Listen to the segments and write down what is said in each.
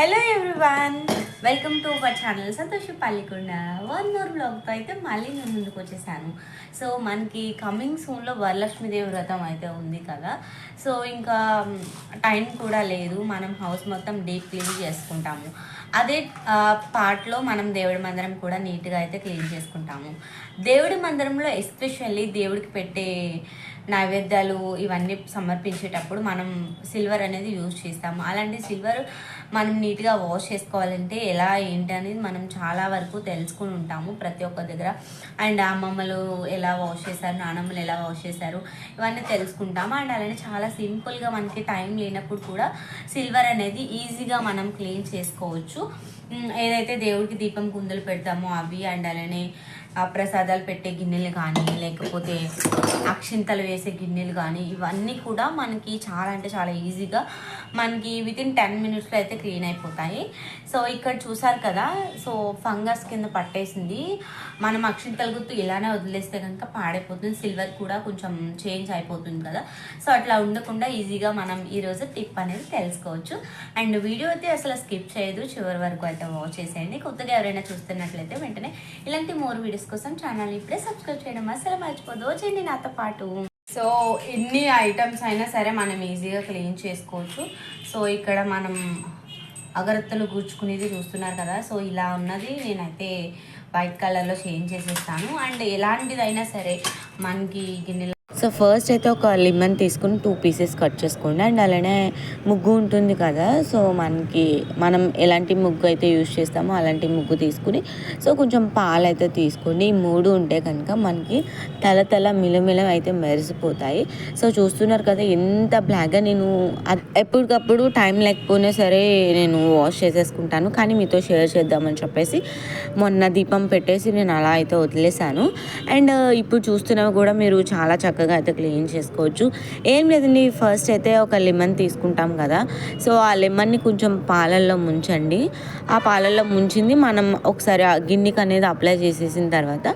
Hello everyone welcome to our channel Santosh Pallikonda one more బ్లాగ్తో అయితే మళ్ళీ నేను ముందుకు వచ్చేసాను. సో మనకి కమింగ్ సూన్లో వరలక్ష్మీదేవి వ్రతం అయితే ఉంది కదా. సో ఇంకా టైం కూడా లేదు. మనం హౌస్ మొత్తం డీప్ క్లీన్ చేసుకుంటాము. అదే పార్ట్లో మనం దేవుడి మందిరం కూడా నీట్గా అయితే క్లీన్ చేసుకుంటాము. దేవుడి మందిరంలో ఎస్పెషల్లీ దేవుడికి పెట్టే నైవేద్యాలు ఇవన్నీ సమర్పించేటప్పుడు మనం సిల్వర్ అనేది యూజ్ చేస్తాము. అలాంటి సిల్వర్ మనం నీట్గా వాష్ చేసుకోవాలంటే ఎలా ఏంటి అనేది మనం చాలా వరకు తెలుసుకుని ఉంటాము ప్రతి ఒక్క దగ్గర. అండ్ అమ్మమ్మలు ఎలా వాష్ చేశారు నానమ్మలు ఎలా వాష్ చేశారు ఇవన్నీ తెలుసుకుంటాము. అండ్ అలానే చాలా సింపుల్గా మనకి టైం లేనప్పుడు కూడా సిల్వర్ అనేది ఈజీగా మనం క్లీన్ చేసుకోవచ్చు. ఏదైతే దేవుడికి దీపం కుందలు పెడతామో అవి అండ్ అలానే ప్రసాదాలు పెట్టే గిన్నెలు కానీ లేకపోతే అక్షింతలు వేసే గిన్నెలు కానీ ఇవన్నీ కూడా మనకి చాలా అంటే చాలా ఈజీగా మనకి వితిన్ టెన్ మినిట్స్లో అయితే క్లీన్ అయిపోతాయి. సో ఇక్కడ చూసారు కదా సో ఫంగస్ కింద పట్టేసింది. మనం అక్షింతల గుర్తు ఇలానే వదిలేస్తే కనుక పాడైపోతుంది సిల్వర్ కూడా కొంచెం చేంజ్ అయిపోతుంది కదా. సో అట్లా ఉండకుండా ఈజీగా మనం ఈరోజు టిప్ అనేది తెలుసుకోవచ్చు. అండ్ వీడియో అయితే అసలు స్కిప్ చేయదు చివరి వరకు అయితే వాచ్ చేసేయండి. కొత్తగా ఎవరైనా చూస్తున్నట్లయితే వెంటనే ఇలాంటి మోర్ వీడియోస్ కోసం ఛానల్ ఇప్పుడే సబ్స్క్రైబ్ చేయడం అసలు మర్చిపోదు. వచ్చేయండి నాతో పాటు. సో ఎన్ని ఐటమ్స్ అయినా సరే మనం ఈజీగా క్లీన్ చేసుకోవచ్చు. సో ఇక్కడ మనం అగరత్తలు గుర్చుకునేది చూస్తున్నారు కదా. సో ఇలా ఉన్నది నేనైతే వైట్ కలర్లో చేంజ్ చేసేస్తాను. అండ్ ఎలాంటిదైనా సరే మనకి గిన్నెలు సో ఫస్ట్ అయితే ఒక లిమన్ తీసుకుని టూ పీసెస్ కట్ చేసుకోండి. అండ్ అలానే ముగ్గు ఉంటుంది కదా సో మనకి మనం ఎలాంటి ముగ్గు అయితే యూజ్ చేస్తామో అలాంటి ముగ్గు తీసుకుని సో కొంచెం పాలు అయితే తీసుకోండి. ఈ మూడు ఉంటే కనుక మనకి తల తల మిలమిల అయితే మెరిసిపోతాయి. సో చూస్తున్నారు కదా ఎంత బ్లాక్గా నేను ఎప్పటికప్పుడు టైం లేకపోయినా సరే నేను వాష్ చేసేసుకుంటాను. కానీ మీతో షేర్ చేద్దామని చెప్పేసి మొన్న దీపం పెట్టేసి నేను అలా అయితే వదిలేశాను. అండ్ ఇప్పుడు చూస్తున్నవి కూడా మీరు చాలా చక్కగా చక్కగా అయితే క్లీన్ చేసుకోవచ్చు. ఏం లేదండి ఫస్ట్ అయితే ఒక లెమన్ తీసుకుంటాం కదా. సో ఆ లెమన్ని కొంచెం పాలల్లో ముంచండి. ఆ పాలల్లో ముంచింది మనం ఒకసారి ఆ గిన్నెకి అనేది అప్లై చేసేసిన తర్వాత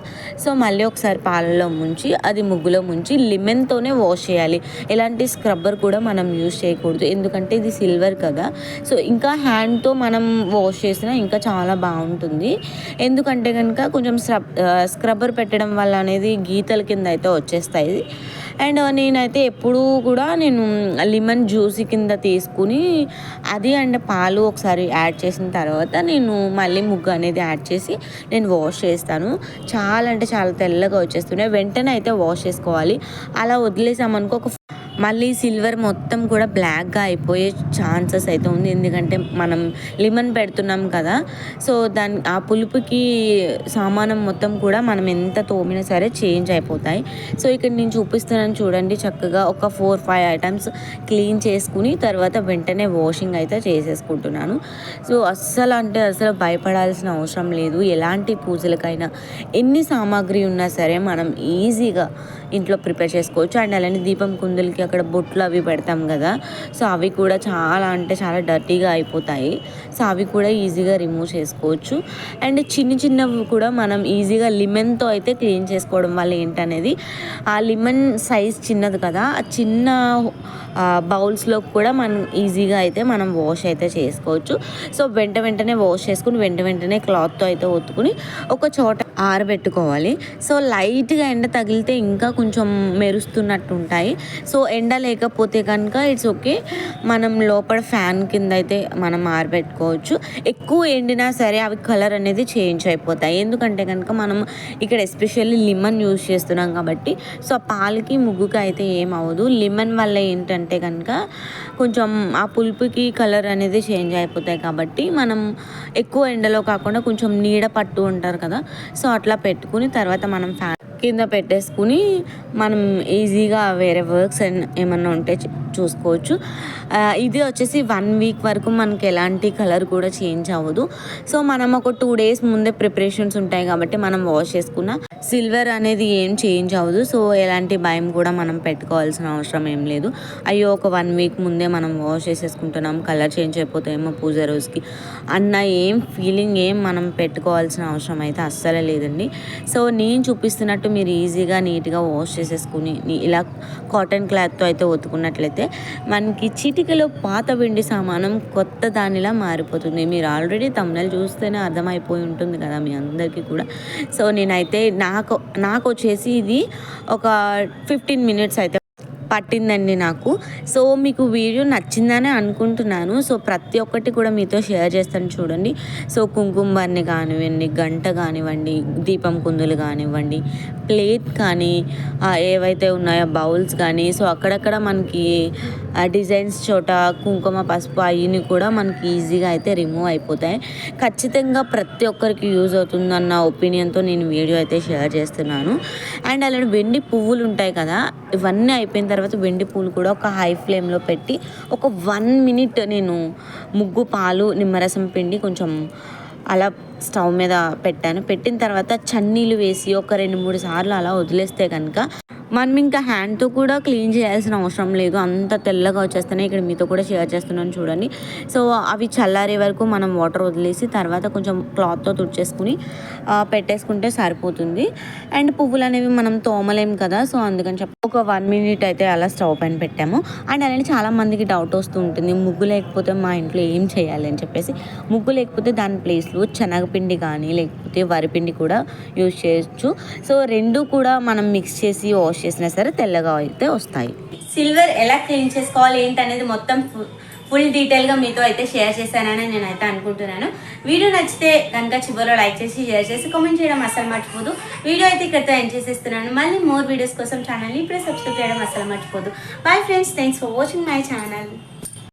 సో మళ్ళీ ఒకసారి పాలల్లో ముంచి అది ముగ్గులో ముంచి లెమన్తోనే వాష్ చేయాలి. ఎలాంటి స్క్రబ్బర్ కూడా మనం యూజ్ చేయకూడదు. ఎందుకంటే ఇది సిల్వర్ కదా. సో ఇంకా హ్యాండ్తో మనం వాష్ చేసినా ఇంకా చాలా బాగుంటుంది. ఎందుకంటే కనుక కొంచెం స్క్రబ్ స్క్రబ్బర్ పెట్టడం వల్ల అనేది గీతల కింద అయితే వచ్చేస్తాయి. అండ్ నేనైతే ఎప్పుడూ కూడా నేను లెమన్ జ్యూస్ కింద తీసుకుని అది అండ్ పాలు ఒకసారి యాడ్ చేసిన తర్వాత నేను మళ్ళీ ముగ్గు అనేది యాడ్ చేసి నేను వాష్ చేస్తాను. చాలా అంటే చాలా తెల్లగా వచ్చేస్తున్నాయి వెంటనే అయితే వాష్ చేసుకోవాలి. అలా వదిలేసామనుకో ఒక మళ్ళీ సిల్వర్ మొత్తం కూడా బ్లాక్గా అయిపోయే ఛాన్సెస్ అయితే ఉంది. ఎందుకంటే మనం లిమన్ పెడుతున్నాం కదా. సో దాని ఆ పులుపుకి సామానం మొత్తం కూడా మనం ఎంత తోమినా సరే చేంజ్ అయిపోతాయి. సో ఇక్కడ నేను చూపిస్తున్నాను చూడండి చక్కగా ఒక ఫోర్ ఫైవ్ ఐటమ్స్ క్లీన్ చేసుకుని తర్వాత వెంటనే వాషింగ్ అయితే చేసేసుకుంటున్నాను. సో అస్సలు అంటే అసలు భయపడాల్సిన అవసరం లేదు. ఎలాంటి పూజలకైనా ఎన్ని సామాగ్రి ఉన్నా సరే మనం ఈజీగా ఇంట్లో ప్రిపేర్ చేసుకోవచ్చు. అండ్ అలానే దీపం కుందులకి అక్కడ బొట్లు అవి పెడతాం కదా. సో అవి కూడా చాలా అంటే చాలా డర్టీగా అయిపోతాయి. సో అవి కూడా ఈజీగా రిమూవ్ చేసుకోవచ్చు. అండ్ చిన్న చిన్నవి కూడా మనం ఈజీగా లిమెన్తో అయితే క్లీన్ చేసుకోవడం వల్ల ఏంటనేది ఆ లిమన్ సైజ్ చిన్నది కదా. ఆ చిన్న బౌల్స్లో కూడా మనం ఈజీగా అయితే మనం వాష్ అయితే చేసుకోవచ్చు. సో వెంట వెంటనే వాష్ చేసుకుని వెంట వెంటనే క్లాత్తో అయితే ఒత్తుకుని ఒక చోట ఆరబెట్టుకోవాలి. సో లైట్గా ఎండ తగిలితే ఇంకా కొంచెం మెరుస్తున్నట్టు ఉంటాయి సో ఎండ లేకపోతే కనుక ఇట్స్ ఓకే. మనం లోపల ఫ్యాన్ కింద అయితే మనం ఆరబెట్టుకోవచ్చు. ఎక్కువ ఎండినా సరే అవి కలర్ అనేది చేంజ్ అయిపోతాయి. ఎందుకంటే కనుక మనం ఇక్కడ ఎస్పెషల్లీ లిమన్ యూజ్ చేస్తున్నాం కాబట్టి సో ఆ పాలకి ముగ్గుకి అయితే ఏం అవ్వదు. లిమన్ వల్ల ఏంటంటే కనుక కొంచెం ఆ పులుపుకి కలర్ అనేది చేంజ్ అయిపోతాయి కాబట్టి మనం ఎక్కువ ఎండలో కాకుండా కొంచెం నీడ పట్టు ఉంటారు కదా సో అట్లా పెట్టుకుని తర్వాత మనం ఫ్యాన్ కింద పెట్టేసుకుని మనం ఈజీగా వేరే వర్క్స్ ఏమన్నా ఉంటే చూసుకోవచ్చు. ఇది వచ్చేసి వన్ వీక్ వరకు మనకి ఎలాంటి కలర్ కూడా చేంజ్ అవ్వదు. సో మనం ఒక టూ డేస్ ముందే ప్రిపరేషన్స్ ఉంటాయి కాబట్టి మనం వాష్ చేసుకున్న సిల్వర్ అనేది ఏం చేంజ్ అవ్వదు. సో ఎలాంటి భయం కూడా మనం పెట్టుకోవాల్సిన అవసరం ఏం లేదు. అయ్యో ఒక వన్ వీక్ ముందే మనం వాష్ చేసేసుకుంటున్నాం కలర్ చేంజ్ అయిపోతాయేమో పూజ రోజుకి అన్న ఏం ఫీలింగ్ ఏం మనం పెట్టుకోవాల్సిన అవసరం అయితే అస్సలే లేదండి. సో నేను చూపిస్తున్నట్టు మీరు ఈజీగా నీట్గా వాష్ చేసేసుకుని ఇలా కాటన్ క్లాత్తో అయితే ఒత్తుకున్నట్లయితే మనకి చిటికలో పాత వెండి సామానం కొత్త దానిలా మారిపోతుంది. మీరు ఆల్రెడీ తమిళ చూస్తేనే అర్థమైపోయి ఉంటుంది కదా మీ అందరికీ కూడా. సో నేనైతే నాకు నాకు వచ్చేసి ఇది ఒక ఫిఫ్టీన్ మినిట్స్ అయితే పట్టిందండి నాకు. సో మీకు వీడియో నచ్చిందని అనుకుంటున్నాను. సో ప్రతి ఒక్కటి కూడా మీతో షేర్ చేస్తాను చూడండి. సో కుంకుమర్ని కానివ్వండి గంట కానివ్వండి దీపం కుందులు కానివ్వండి ప్లేట్ కానీ ఏవైతే ఉన్నాయో బౌల్స్ కానీ సో అక్కడక్కడ మనకి డిజైన్స్ చోట కుంకుమ పసుపు అవి కూడా మనకి ఈజీగా అయితే రిమూవ్ అయిపోతాయి. ఖచ్చితంగా ప్రతి ఒక్కరికి యూజ్ అవుతుందన్న ఒపీనియన్తో నేను వీడియో అయితే షేర్ చేస్తున్నాను. అండ్ అలాంటి వెండి పువ్వులు ఉంటాయి కదా ఇవన్నీ అయిపోయిన తర్వాత వెండి పూలు కూడా ఒక హై ఫ్లేమ్లో పెట్టి ఒక వన్ మినిట్ నేను ముగ్గు పాలు నిమ్మరసం పిండి కొంచెం అలా స్టవ్ మీద పెట్టాను. పెట్టిన తర్వాత చన్నీళ్ళు వేసి ఒక రెండు మూడు సార్లు అలా వదిలేస్తే కనుక మనం ఇంకా హ్యాండ్తో కూడా క్లీన్ చేయాల్సిన అవసరం లేదు. అంత తెల్లగా వచ్చేస్తున్నాయి. ఇక్కడ మీతో కూడా షేర్ చేస్తున్నాను చూడండి. సో అవి చల్లారే వరకు మనం వాటర్ వదిలేసి తర్వాత కొంచెం క్లాత్తో తుడిచేసుకుని పెట్టేసుకుంటే సరిపోతుంది. అండ్ పువ్వులు అనేవి మనం తోమలేం కదా సో అందుకని చెప్పి ఒక వన్ మినిట్ అయితే అలా స్టవ్ పైన పెట్టాము. అండ్ అలానే చాలా మందికి డౌట్ వస్తూ ఉంటుంది. ముగ్గు లేకపోతే మా ఇంట్లో ఏం చేయాలి అని చెప్పేసి. ముగ్గు లేకపోతే దాని ప్లేస్లో శనగపిండి కానీ లేకపోతే వరిపిండి కూడా యూజ్ చేయొచ్చు. సో రెండు కూడా మనం మిక్స్ చేసి వాష్ చేసినా సరే తెల్లగా అయితే వస్తాయి. సిల్వర్ ఎలా క్లీన్ చేసుకోవాలి ఏంటనేది మొత్తం ఫుల్ డీటెయిల్గా మీతో అయితే షేర్ చేశానని నేనైతే అనుకుంటున్నాను. వీడియో నచ్చితే కనుక చివరిలో లైక్ చేసి షేర్ చేసి కామెంట్ చేయడం అసలు మర్చిపోదు. వీడియో అయితే ఇక్కడితో ఎండ్ చేసేస్తున్నాను. మళ్ళీ మోర్ వీడియోస్ కోసం ఛానల్ని ఇప్పుడే సబ్స్క్రైబ్ చేయడం అసలు మర్చిపోదు. Bye friends thanks for watching my channel